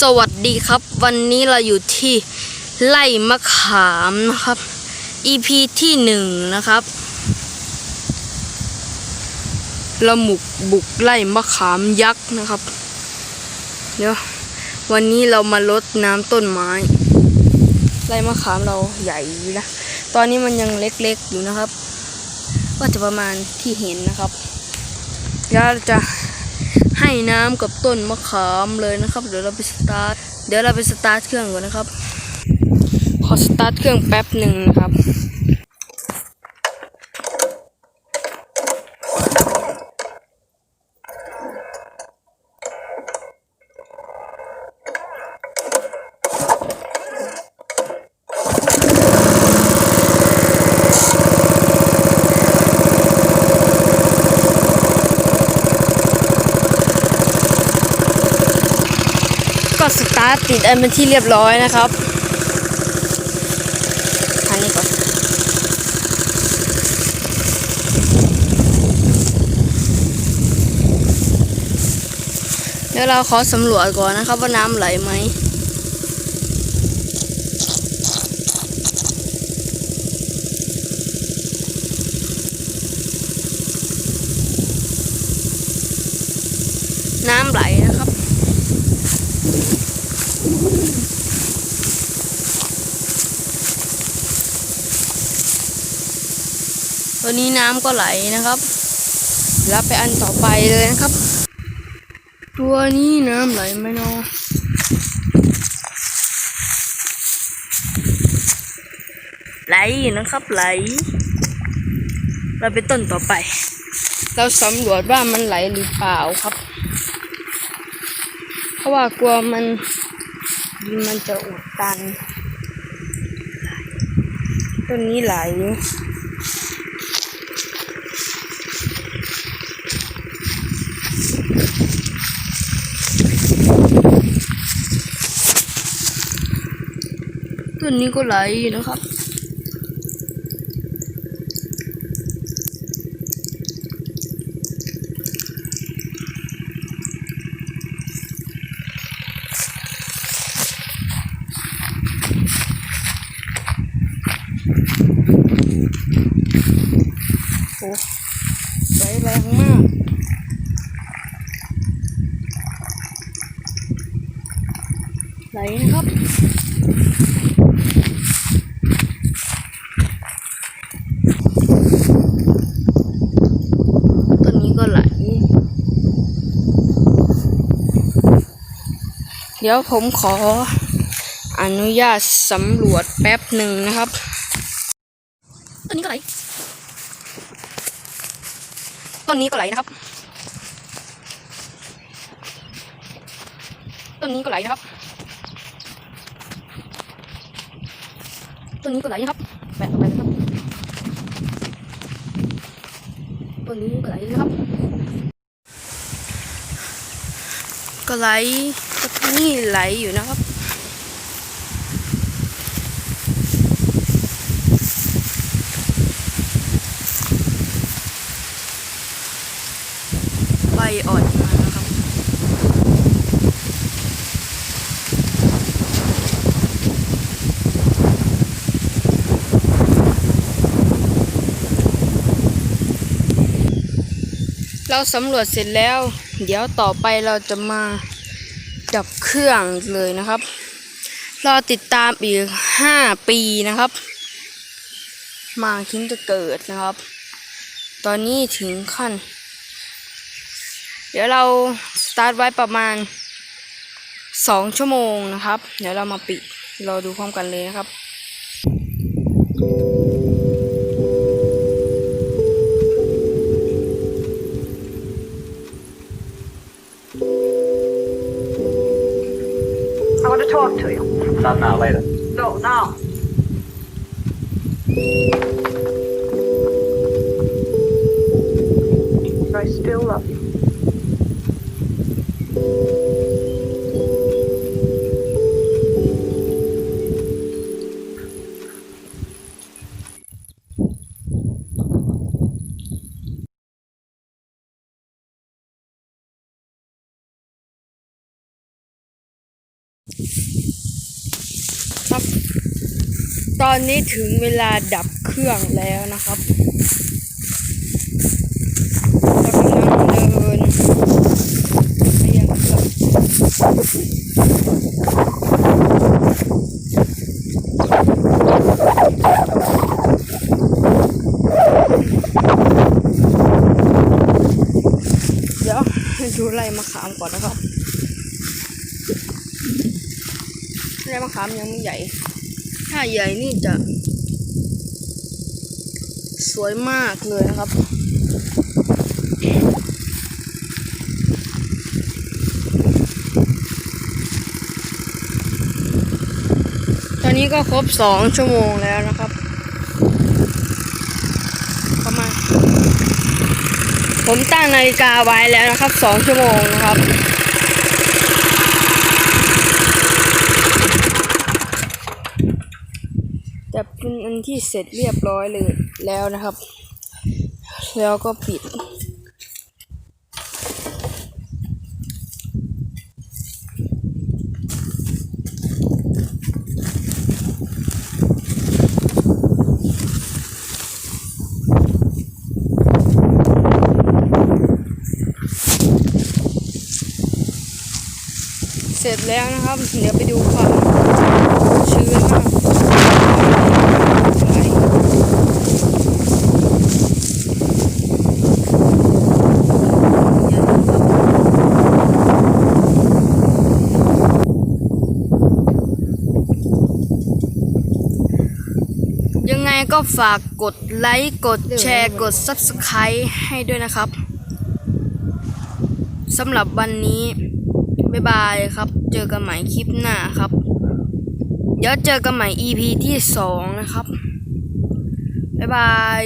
สวัสดีครับ วันนี้เราอยู่ที่ไล่มะขามนะครับ EP ที่หนึ่งนะครับเราหมุกบุกไล่มะขามยักษ์นะครับเดี๋ยววันนี้เรามาลดน้ำต้นไม้ ไล่มะขามเราใหญ่อยู่นะตอนนี้มันยังเล็กๆอยู่นะครับ ก็จะประมาณที่เห็นนะครับแล้วจะ ให้น้ำกับต้นมะขามเลยนะครับ เดี๋ยวเราไปสตาร์ทเดี๋ยวเราไปสตาร์ทเครื่องก่อนนะครับ ขอสตาร์ทเครื่องแป๊บหนึ่งนะครับาร์ทติดอันเป็นที่เรียบร้อยนะครับอันนี้ก่อนเดี๋ยวเราขอสำรวจก่อนนะครับว่าน้ำไหลไหม น้ำไหลนะครับ ตัวนี้น้ำก็ไหลนะครับแล้วไปอันต่อไปเลยนะครับ ตัวนี้น้ำไหลไมเนาะไหลนะครับไหล เราไปต้นต่อไป เราสำรวจว่ามันไหลหรือเปล่าครับ เพราะว่ากลัวมันดินมันจะอุดตัน ต้นนี้ไหล ต้นนี้ก็ไหลนะครับ โอ้ไหลแรงมากไหลนะครับ ต้นนี้ก็ไหล เดี๋ยวผมขออนุญาตสำรวจแป๊บหนึ่งนะครับ ต้นนี้ก็ไหล ต้นนี้ก็ไหลนะครับ ต้นนี้ก็ไหลนะครับ ต้นนี้ก็ไหลนะครับแปะลงไปนะครับ ต้นนี้ก็ไหลนะครับ ก็ไหลก็ นี่ไหลอยู่นะครับ ใบอ่อนมาแล้วครับเราสำรวจเสร็จแล้ว เดี๋ยวต่อไปเราจะมา ดับเครื่องเลยนะครับ รอติดตามอีกห้าปีนะครับ มาคิงจะเกิดนะครับ ตอนนี้ถึงขั้น เดี๋ยวเราสตาร์ทไว้ประมาณสองชั่วโมงนะครับ เดี๋ยวเรามาปิดรอดูพร้อมกันเลยนะครับ I want talk to you. Not now, later. No, now. I still love you. ตอนนี้ถึงเวลาดับเครื่องแล้วนะครับเรากำลังเดินไปยังเครื่องเดี๋ยวดูไล่มะขามก่อนนะครับไล่มะ ขามยังไม่ใหญ่ ถ้าใหญ่นี่จะ สวยมากเลยนะครับตอนนี้ก็ครบสองชั่วโมงแล้วนะครับ ประมาณ ผมตั้งนาฬิกาไว้แล้วนะครับสองชั่วโมงนะครับ แต่เป็นอันที่เสร็จเรียบร้อยเลยแล้วนะครับ แล้วก็ปิด เสร็จแล้วนะครับ เดี๋ยวไปดูความชื้นนะครับเท่าไหร่ยังไง ก็ฝากกดไลค์กดแชร์กด Subscribe ให้ด้วยนะครับสำหรับวันนี้ บ๊ายบายครับ เจอกันใหม่คลิปหน้าครับ เดี๋ยวเจอกันใหม่ EP ที่สองนะครับ บ๊ายบาย